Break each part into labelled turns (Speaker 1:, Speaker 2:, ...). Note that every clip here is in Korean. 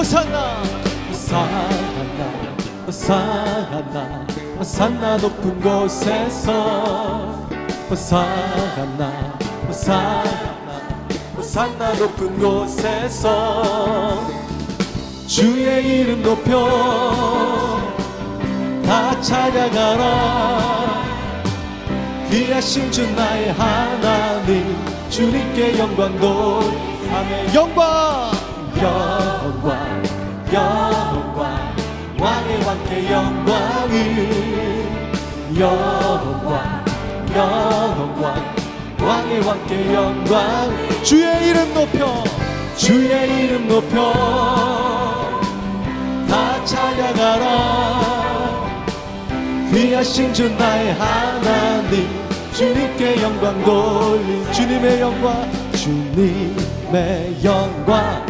Speaker 1: 호산나 호산나 호산나 호산나 높은 곳에서. 호산나 호산나 호산나 높은 곳에서. 주의 이름 높여 다 찬양하라. 귀하신 주 나의 하나님 주님께 영광 돌아의 영광 영광 왕의 왕께 영광을. 영광 영광 왕의 왕께 영광 주의 이름 높여 주의 이름 높여. 다 찬양하라. 귀하신 주 나의 하나님 주님께 영광 돌린 주님의 영광 주님의 영광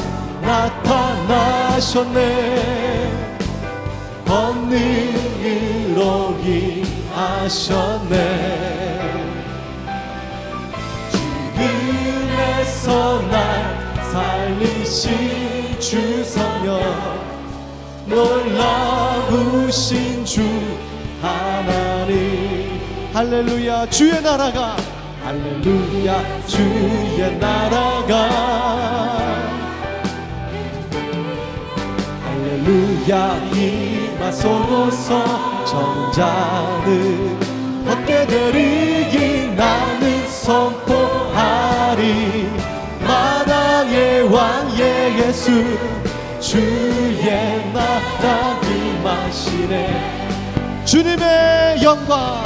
Speaker 1: 나타나셨네. 권능으로 임하셨네. 죽음에서 날 살리신 주 성령 놀라우신 주 하나님. 할렐루야 주의 나라가. 할렐루야 주의 나라가 할렐루야 임하소서 정자는 얻게 되리기 나는 선포하리. 마당의 왕의 예수 주의 나라 임하시네. 주님의 영광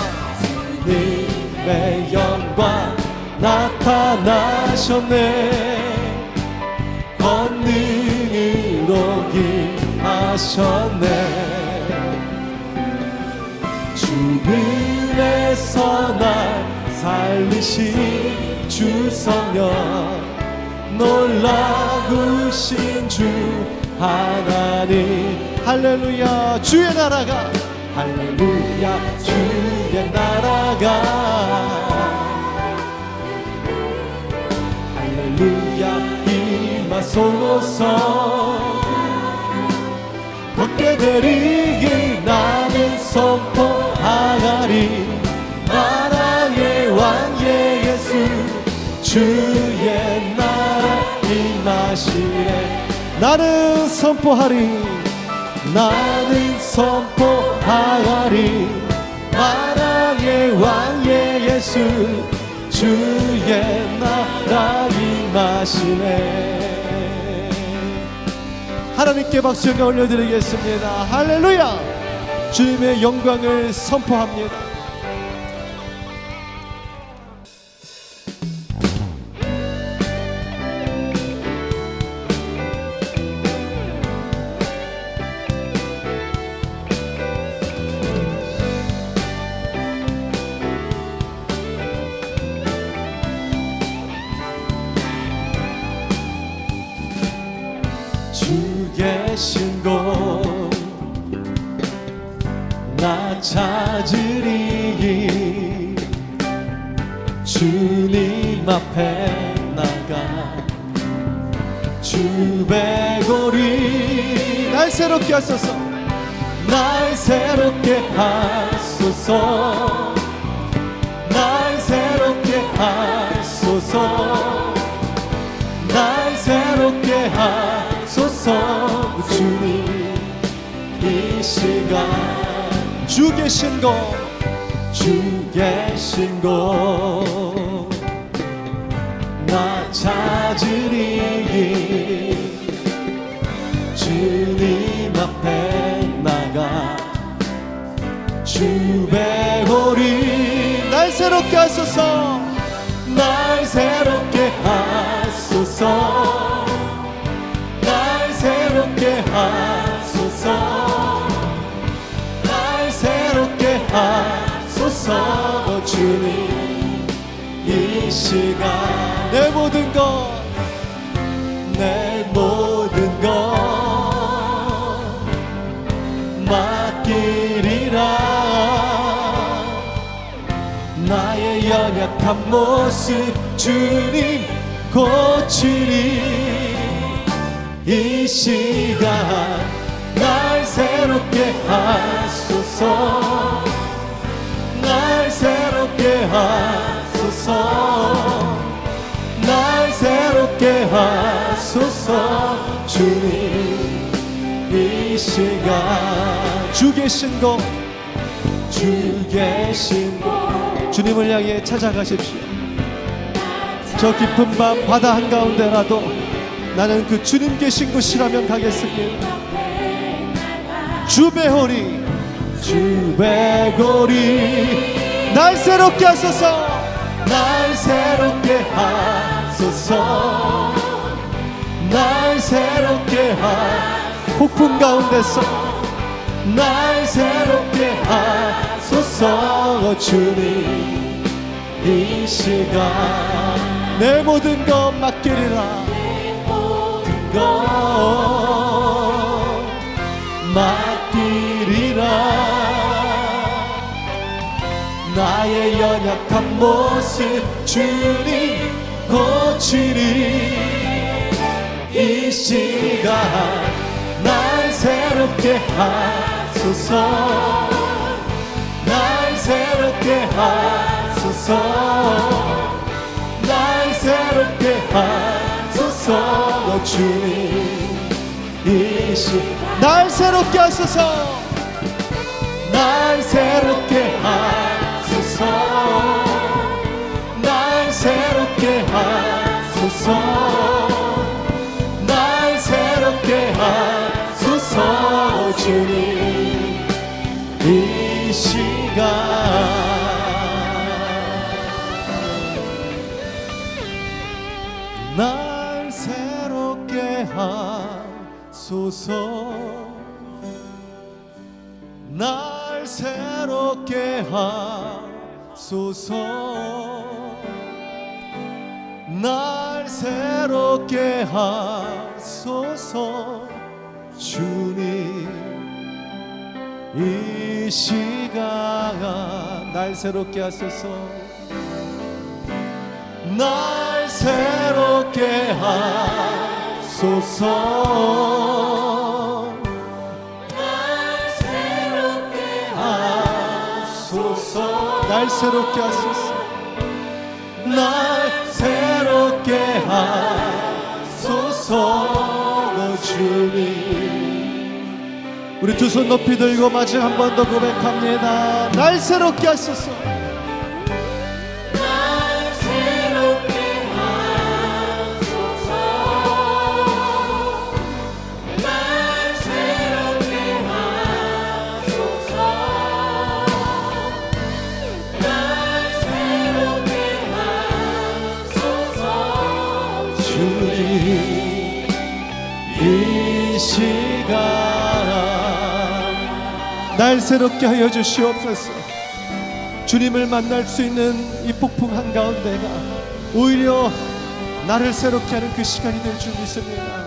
Speaker 1: 주님의 영광 나타나셨네 하셨네. 죽음에서 날 살리신 주 성령 놀라우신 주 하나님. 할렐루야 주의 나라가. 할렐루야 주의 나라가. 할렐루야 임하소서 되리기 나는 선포하리. 나라의 왕의 예수 주의 나라 임하시네 나는 선포하리. 나는 선포하리. 나라의 왕의 예수 주의 나라 임하시네 하나님께 박수 영광 올려드리겠습니다. 할렐루야! 주님의 영광을 선포합니다 주님 앞에 나가. 주배고리. 날 새롭게 하소서. 날 새롭게 하소서. 날 새롭게 하소서. 날 새롭게 하소서. 주님 이 시간 주 계신 곳주 계신 곳 주님 앞에 나가 주배고리. 날 새롭게 하소서. 날 새롭게 하소서. 날 새롭게 하소서. 날 새롭게 하소서. 주님 이 시간 내 모든 것 약한 모습 주님 고치리 이 시간 날 새롭게 하소서. 날 새롭게 하소서. 날 새롭게 하소서. 주님 이 시간 주 계신 곳주 계신 곳 주님을 향해 찾아가십시오. 저 깊은 밤 바다 한가운데라도 나는 그 주님 계신 곳이라면 가겠습니다. 주배호리 주배고리 날 새롭게 하소서. 날 새롭게 하소서. 날 새롭게 하 폭풍 가운데서 날 새롭게 하소서. 주님 이 시간 내 모든 것 맡기리라. 모든 것 맡기리라. 나의 연약한 모습 주님 고치리. 이 시간 날 새롭게 하 소서. 날 새롭게 하소서. 날 새롭게 하소서. 주님 이 시간. 날 새롭게 하소서 날 새롭게 하소서. 날 새롭게 하소서. 주님 이 시간 날 새롭게 하소서. 날 새롭게 하소서 날 새롭게 하소서. 날 새롭게 하소서. 주님. 우리 두 손 높이 들고 마지막 한 번 더 고백합니다. 날 새롭게 하소서
Speaker 2: 날 새롭게
Speaker 1: 하여 주시옵소서 주님을 만날 수 있는 이 폭풍 한가운데가 오히려 나를 새롭게 하는 그 시간이 될 줄 믿습니다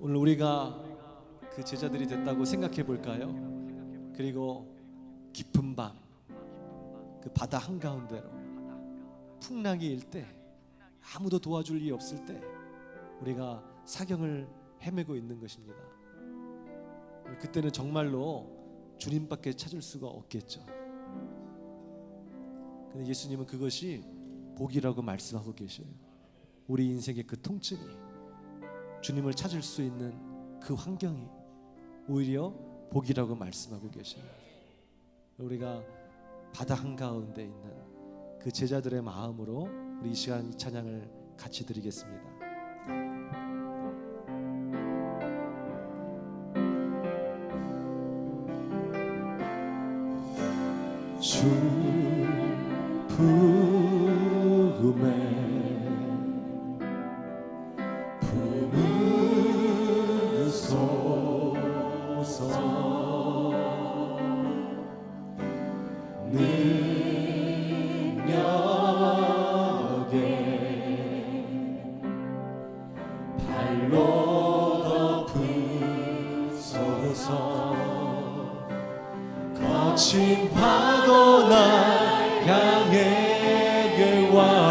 Speaker 1: 오늘 우리가 그 제자들이 됐다고 생각해 볼까요? 그리고 깊은 밤 그 바다 한가운데로 풍랑이 일 때 아무도 도와줄 리 없을 때 우리가 사경을 헤매고 있는 것입니다. 그때는 정말로 주님밖에 찾을 수가 없겠죠. 근데 예수님은 그것이 복이라고 말씀하고 계셔요. 우리 인생의 그 통증이 주님을 찾을 수 있는 그 환경이 오히려 복이라고 말씀하고 계셔요. 우리가 바다 한가운데 있는 그 제자들의 마음으로 우리 이 시간 이 찬양을 같이 드리겠습니다. 주 부음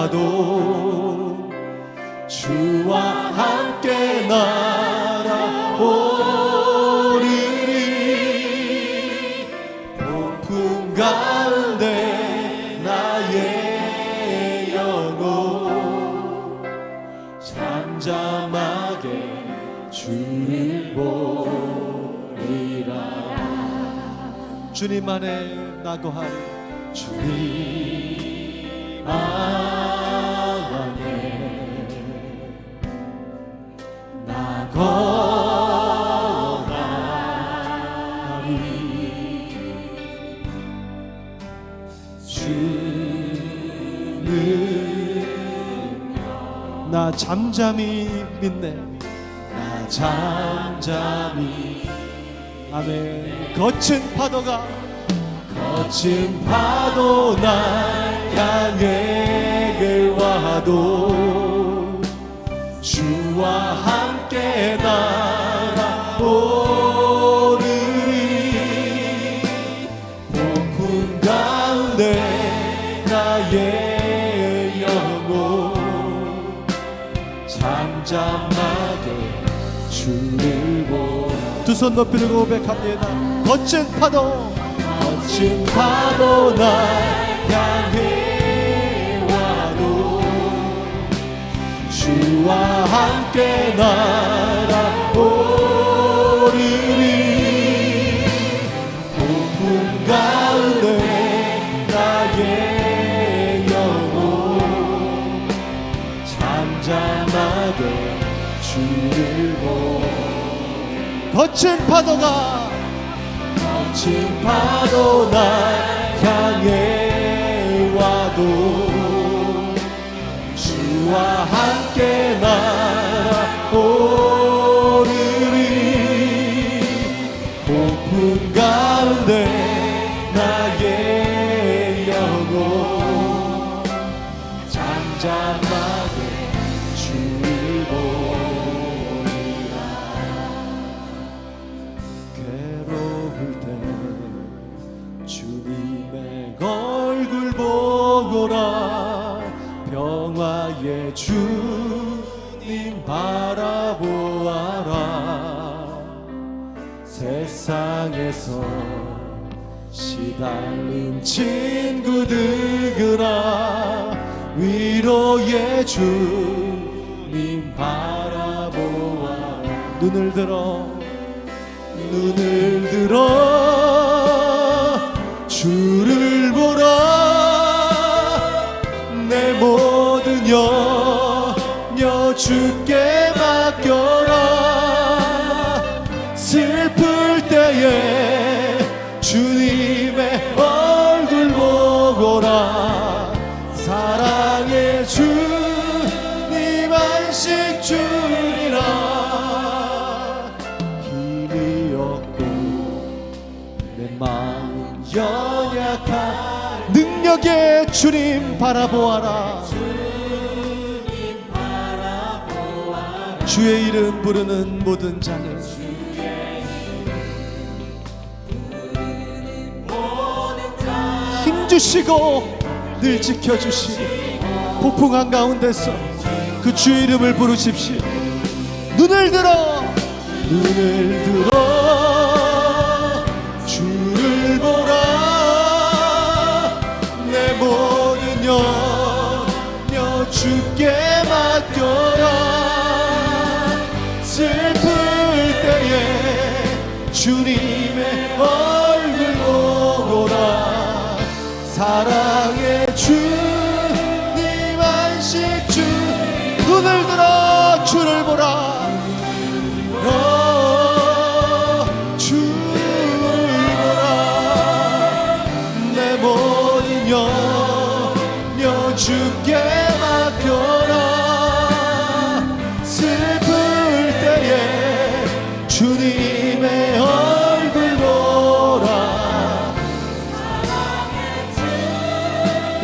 Speaker 1: 와도 주와 함께 날아오르리 폭풍 가운데 나의 영혼 잠잠하게 주를 보리라. 주님 안에 나고 하리 주님 안에 잠잠히 믿네. 나 잠잠히. 아멘. 거친 파도가 거친 파도 날 향해 와도. 주와 함께 날 두손 높이 들고 고백합니다. 거친 파도. 거친 파도 날 향해 와도 주와 함께 날 거친 파도가 거친 파도 날 향해 와도 주와 함께 주님 바라보아라. 세상에서 시달린 친구들아 위로의 주님 바라보아 눈을 들어 눈을 들어 마음 연약한 능력의 주님 바라보아라. 주의 이름 부르는 모든 자는 힘 주시고 늘 지켜주시니 폭풍 한가운데서 그 주의 이름을 부르십시오. 눈을 들어. 눈을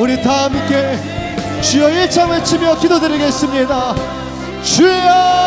Speaker 1: 우리 다 함께 주여 일창 외치며 기도드리겠습니다. 주여